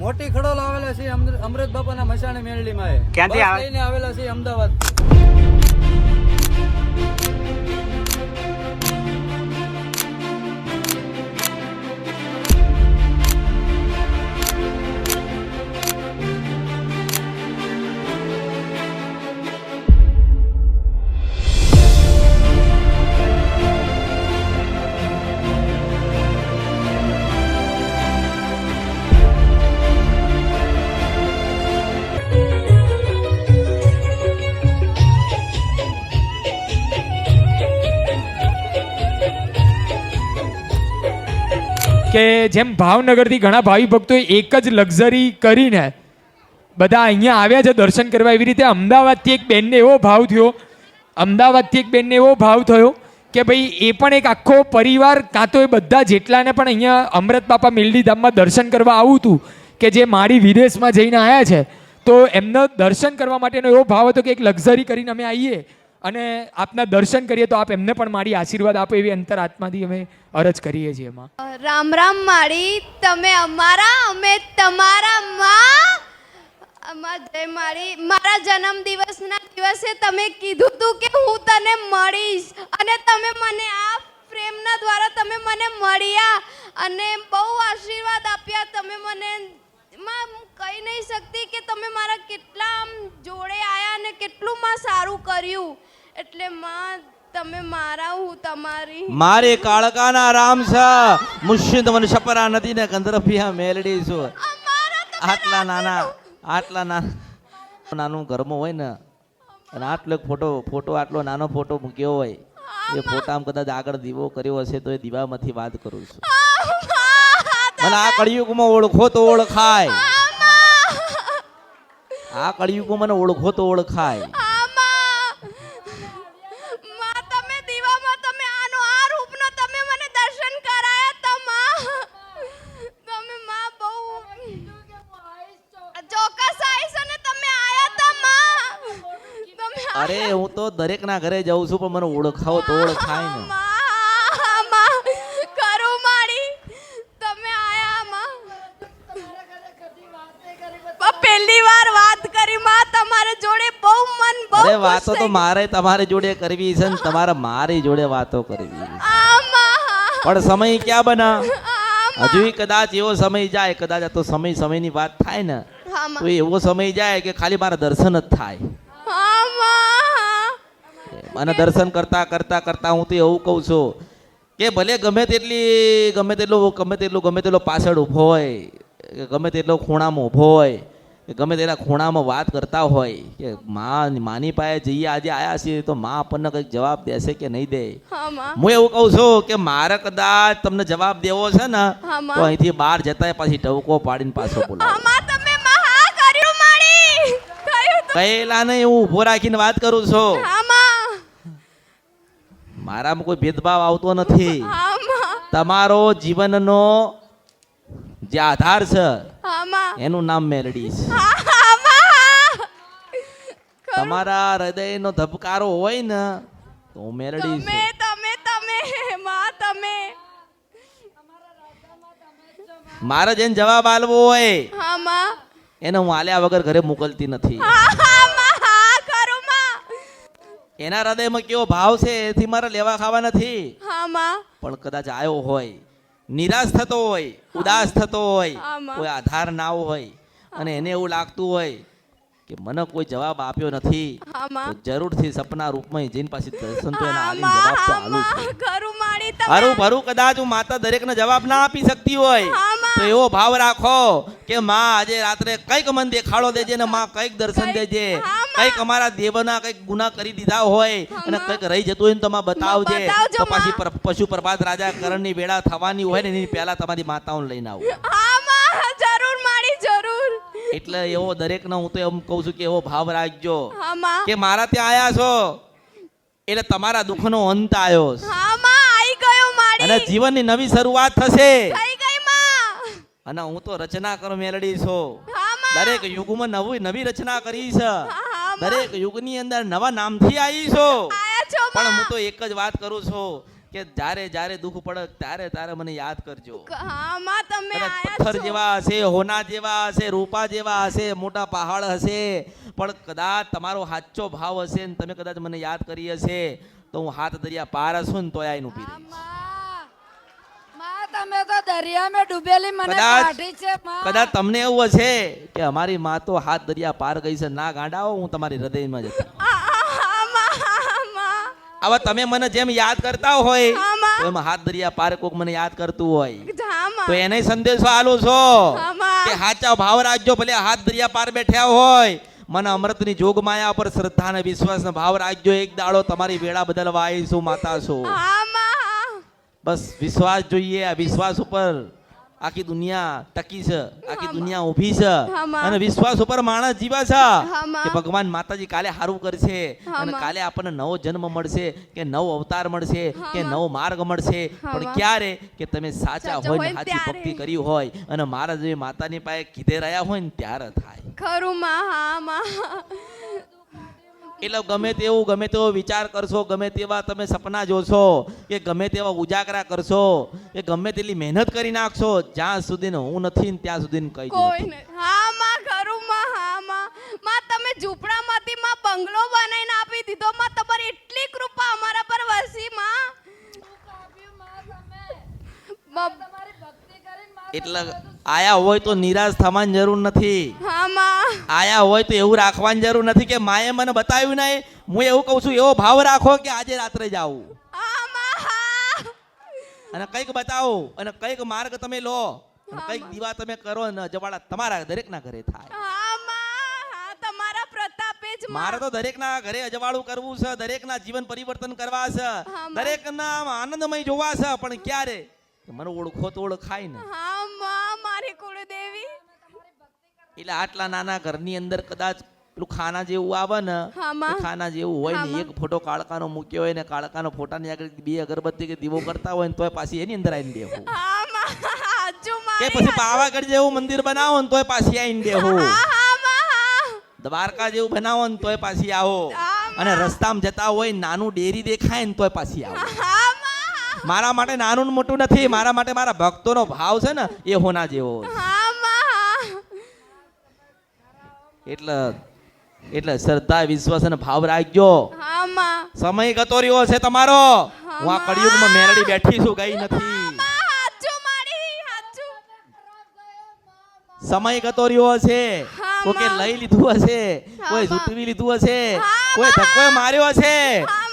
મોટી ખડોલ આવેલા છે અમૃ- અમૃત બાપાના મશાને મેળડીમાં એ. ક્યાંથી? આવેલા છે અમદાવાદ કે જેમ ભાવનગરથી ઘણા ભાવિ ભક્તો એક જ લક્ઝરી કરીને બધા અહીંયા આવ્યા છે દર્શન કરવા એવી રીતે અમદાવાદથી એક બેનને એવો ભાવ થયો, અમદાવાદથી એક બેનને એવો ભાવ થયો કે ભાઈ, એ પણ એક આખો પરિવાર કાં તો એ બધા જેટલાને પણ અહીંયા અમૃત બાપા મેલડી ધામમાં દર્શન કરવા આવું હતું કે જે મારી વિદેશમાં જઈને આવ્યા છે, તો એમનો દર્શન કરવા માટેનો એવો ભાવ હતો કે એક લક્ઝરી કરીને અમે આવીએ અને આપના દર્શન કરીએ તો આપ એમને પણ મારી આશીર્વાદ આપો એવી અંતરાત્માથી અમે અરજ કરીએ છીએ એમાં. રામ રામ માળી, તમે અમારા, અમે તમારા માં. જય મારી મારા જન્મ દિવસના દિવસે તમે કીધું તું કે હું તને મળીશ. અને તમે મને આ પ્રેમના દ્વારા તમે મને મળ્યા. અને બહુ આશીર્વાદ આપ્યા. તમે મને માં કહી નહીં શકતી કે તમે મારા કેટલા જોડે આયા અને કેટલું માં સારું કર્યું. એટલે માં તમે મારા હું તમારી. મારે કાળકાના રામ છે. મુશ્યંત મને છપરા નથી ને કંદરફિયા મેલડી છું. આટલા નાના આટલા નાના નાનું ઘરમાં હોય ને અને આટલો ફોટો ફોટો આટલો નાનો ફોટો મૂક્યો હોય એ ફોટામાં કદાચ આગળ દીવો કર્યો હશે તો એ દીવામાંથી વાત કરું છું. મને આ કળિયુગમાં ઓળખો તો ઓળખાય. આ કળિયુગમાં મને ઓળખો તો ઓળખાય આમાં માં તમે દીવામાં તમે આનો આ રૂપનો તમે મને દર્શન કરાયા તા માં તમે માં બહુ ચોક્કસ આવીશ અને તમે આયા તા માં તમે અરે હું તો દરેકના ઘરે જાઉં છું પણ મને ઓળખાવો તો ઓળખાય ને. પહેલી વાર વાત કરી માં તમારે જોડે બહુ મન બહુ અરે વાતો તો મારે તમારી જોડે કરવી છે ને તમારે મારી જોડે વાતો કરવી પણ સમય ક્યાં બના હજુ કદાચ એવો સમય જાય કદાચ તો સમય સમયની વાત થાય ને તો એવો સમય જાય કે ખાલી મારા દર્શન જ થાય. અને દર્શન કરતા કરતા કરતા હું તો એવું કહું છું કે ભલે ગમે તેટલી ગમે તેટલું ગમે તેટલું ગમે તેટલો પાછળ ઊભો હોય કે ગમે તેટલો ખૂણામાં ઊભો હોય કે ગમે તેટલા ખૂણામાં વાત કરતા હોય કે માં માની પાસે જઈએ આજે આયા છીએ તો માં આપણને કંઈક જવાબ દેશે કે નહીં દે? હું એવું કહું છું કે મારે કદાચ તમને જવાબ દેવો છે ને તો અહીંથી બહાર જતા પછી ટવકો પાડીને પાછો બોલાવો. કહેલા નહીં હું ઊભો રાખીને વાત કરું છું. મારામાં કોઈ ભેદભાવ આવતો નથી. તમારો જીવનનો જે આધાર છે એનું નામ મેલડી છે. તમારા હૃદયનો ધબકારો હોય ને તો હું મેલડી તમે તમે તમે માં તમે. મારે જેને જવાબ આલવો હોય એને હું આલ્યા વગર ઘરે મોકલતી નથી. એના હૃદયમાં કેવો ભાવ છે એથી મારે લેવા ખાવા નથી. પણ કદાચ આવ્યો હોય નિરાશ થતો હોય ઉદાસ થતો હોય કોઈ આધાર ના હોય અને એને એવું લાગતું હોય કે મને કોઈ જવાબ આપ્યો નથી જરૂરથી સપના રૂપમાં જઈને પાછી દર્શન તો એના આલી જવાબ તો આલું છું. હરું ભરું કદાચ હું માતા દરેકને જવાબ ના આપી શકતી હોય તો એવો ભાવ રાખો કે માં આજે રાત્રે કંઈક મન દેખાડો દેજે ને માં કંઈક દર્શન દેજે. કંઈક અમારા દેવના કંઈક ગુના કરી દીધા હોય અને કંઈક રહી જતું હોય ને તો બતાવજે. તો પછી પશુ પ્રભાત રાજા કરણની વેળા થવાની હોય ને એની પહેલા તમારી માતાઓને લઈને આવું. જરૂર જરૂર. એટલે એવો દરેકને હું તો એમ કહું છું કે એવો ભાવ રાખજો. કે મારા ત્યાં આયા છો એટલે તમારા દુઃખનો અંત આવ્યો અને જીવનની નવી શરૂઆત થશે. અને હું તો રચના કર મેળડી છું. દરેક યુગમાં નવી નવી રચના કરી છે. આમાં દરેક યુગની અંદર નવા નામથી આવી છો પણ હું તો એક જ વાત કરું છું કે જ્યારે જ્યારે દુઃખ પડે ત્યારે ત્યારે મને યાદ કરજો. પથ્થર જેવા હશે હોના જેવા હશે રૂપા જેવા હશે મોટા પહાડ હશે પણ કદાચ તમારો સાચો ભાવ હશે ને તમે કદાચ મને યાદ કરી હશે તો હું હાથ દરિયા પાર હશું ને તોય આઈને માં તમે તો દરિયામાં ડૂબેલી મને કાઢી છે કદાચ તમને એવું હશે કે અમારી માં તો હાથ દરિયા પાર ગઈ છે ના ગાંડાઓ હું તમારી હૃદયમાં જ હતી આ, આ, હા માં હા માં. હવે તમે મને જેમ યાદ કરતા હોય એમ હાથ દરિયા પાર કોક મને યાદ કરતું હોય. તો એને સંદેશો આલું છો કે હાચા ભાવ રાખજો ભલે હાથ દરિયા પાર બેઠ્યા હોય. મને અમૃતની જોગ માયા પર શ્રદ્ધા અને વિશ્વાસ ભાવ રાખજો. એક દાડો તમારી વેળા બદલવા આવીશું માતા છો. બસ વિશ્વાસ જોઈએ આ વિશ્વાસ ઉપર આખી દુનિયા ટકી છે આખી દુનિયા ઊભી છે. અને વિશ્વાસ ઉપર માણસ જીવા છે કે ભગવાન માતાજી કાલે સારું કરશે અને કાલે આપણને નવો જન્મ મળશે કે નવો અવતાર મળશે કે નવો માર્ગ મળશે. પણ ક્યારે? કે તમે સાચા હોય ને સાચી ભક્તિ કરી હોય અને મારા માતાની પાસે કીધે રહ્યા હોય ને ત્યારે થાય. ખરું માં. હા માં. એટલે ગમે તેવું ગમે તેવો વિચાર કરશો ગમે તેવા તમે સપના જોશો કે ગમે તેવા ઉજાગરા કરશો કે ગમે તેટલી મહેનત કરી નાખશો જ્યાં સુધી હું નથી ને ત્યાં સુધી કઈ કોઈ નહીં. હા માં ખરું માં હા માં. માં તમે ઝૂંપડામાંથી માં બંગલો બનાવીને આપી દીધો. માં તમારી એટલી કૃપા અમારા પર વરસી માં. એટલે આયા હોય તો નિરાશ થવાની જરૂર નથી. આયા હોય તો એવું રાખવાની જરૂર નથી કે માએ મને બતાવ્યું નહીં. હું એવું કહું છું એવો ભાવ રાખો કે આજે રાત્રે હા અને કંઈક બતાવો અને કંઈક માર્ગ તમે લો અને કંઈક દીવા તમે કરો ને જવાડા તમારા દરેકના ઘરે થાય. તમારા પ્રતાપે જ મારે તો દરેકના ઘરે અજવાળું કરવું છે દરેકના જીવન પરિવર્તન કરવા છે દરેક. દરેકના આનંદમય જોવા છે પણ ક્યારે? મને ઓળખો તો ઓળખાય ને. હા માં મારી કુળદેવી એટલે આટલા નાના ઘરની અંદર કદાચ પેલું ખાના જેવું આવે ને. ખાના જેવું હોય ને એક ફોટો કાળકાનો મૂક્યો હોય ને કાળકાનો ફોટાની આગળ બે અગરબત્તી કે દીવો કરતા હોય ને તોય પાછી એની અંદર આવીને દેવું કે પછી પાવાગઢ જેવું મંદિર બનાવો ને તોય પાછી આવીને દેવું દ્વારકા જેવું બનાવો ને તોય પાછી આવો. અને રસ્તામાં જતા હોય નાનું ડેરી દેખાય ને તોય પાછી આવો. મારા માટે નાનું મોટું નથી મારા માટે મારા ભક્તોનો ભાવ છે ને એ હોના જેવો. છે. હા માં હા એટલે એટલે શ્રદ્ધા વિશ્વાસ અને ભાવ રાખજો. સમય ગતો રહ્યો છે તમારો. હું આ કળિયુગમાં મેરડી બેઠી છું ગઈ નથી. સમય ગતો રહ્યો હશે. કોકે લઈ લીધું હશે કોઈ. ઝૂંટવી લીધું હશે કોઈ ધક્કો માર્યો હશે.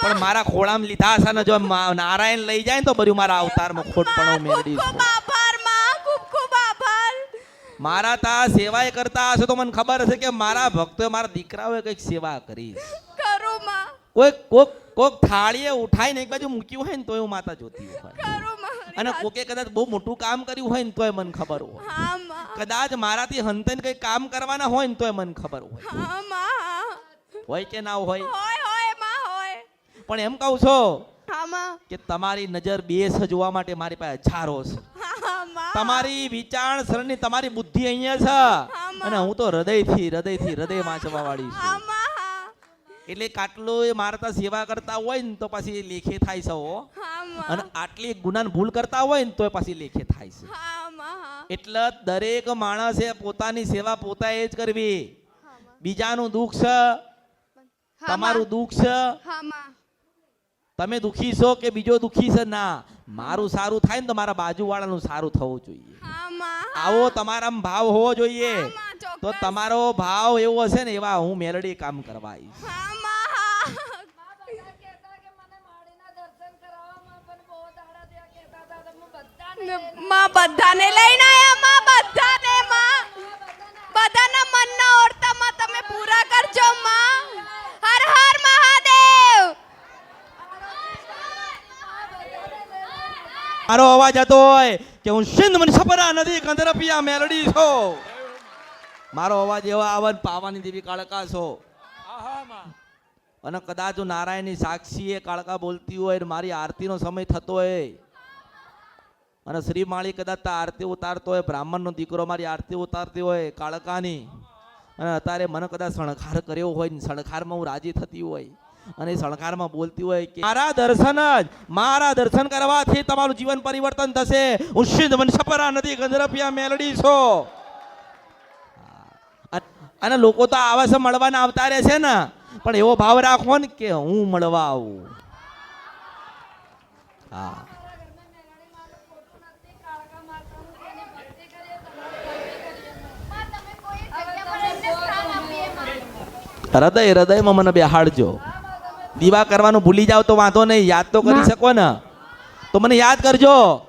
પણ મારા ખોળામાં લીધા હશે ને જો નારાયણ લઈ જાય તો બધું મારા અવતારમાં ખોટ પણ માં, ખૂબ મેળવી મારા તા સેવાય કરતા હશે તો મને ખબર હશે કે મારા ભક્તો મારા દીકરાઓએ કંઈક સેવા કરી છે. માં. કોઈ કોક કોક થાળીએ ઉઠાઈને એક બાજુ મૂક્યું હોય ને તોય હું માતા જોતી હોય. અને કોકે કદાચ બહુ મોટું કામ કર્યું હોય ને તોય મને ખબર હોય. કદાચ મારાથી હંતન કંઈ કામ કરવાના હોય ને તોય મને ખબર હોય. હોય કે ના હોય? પણ એમ કહું છો કે તમારી નજર બેસ જોવા માટે મારી પાસે હજારો છે. તમારી વિચાર સરણી તમારી બુદ્ધિ અહીંયા છે. અને હું તો હૃદયથી હૃદયથી હૃદય વાંચવા વાળી છું. એટલે કાટલો એ મારતા સેવા કરતા હોય ને તો પછી લેખે થાય છે હો. અને આટલી ગુનાન ભૂલ કરતા હોય ને તો પછી લેખે થાય છે. એટલે દરેક માણસે પોતાની સેવા પોતાએ જ કરવી. બીજાનું દુઃખ છે. તમારું દુઃખ છે. તમે દુખી છો કે બીજો દુઃખી છે? ના. મારું સારું થાય ને તો મારા બાજુવાળાનું સારું થવું જોઈએ. આવો તમારામાં ભાવ હોવો જોઈએ. તો તમારો ભાવ એવો હશે ને એવા હું મેલડી કામ કરવા આવીશ. માં બધાને લઈને આયા માં બધાને માં બધાના મનના ઓરતા માં તમે પૂરા કરજો માં હર હર મહાદેવ મારો અવાજ હતો હોય કે હું સિંધ મને સપરા નદી કંદરપિયા મેલડી છો. મારો અવાજ એવો આવે પાવાની દેવી કાળકા છો. અને કદાચ નારાયણની સાક્ષી એ કાળકા બોલતી હોય મારી આરતીનો સમય થતો હોય. અને શ્રી માળી કદાચ આરતી ઉતારતો હોય, બ્રાહ્મણનો દીકરો મારી આરતી ઉતારતી હોય, કાળકાની. અને અત્યારે મને કદાચ શણખાર કર્યો હોય ને શણખારમાં હું રાજી થતી હોય. અને શણકારમાં બોલતી હોય કે મારા દર્શન જ મારા દર્શન કરવાથી તમારું જીવન પરિવર્તન થશે. હું સિંધ વંશપરા નથી ગંધરપિયા મેલડી છો. અને લોકો તો આવા છે મળવાના આવતા રહે છે ને પણ એવો ભાવ રાખો ને કે હું મળવા આવું હા હૃદય હૃદયમાં મને બેહાડજો. દીવા કરવાનું ભૂલી જાઓ તો વાંધો નહીં. યાદ તો કરી શકો ને. તો મને યાદ કરજો.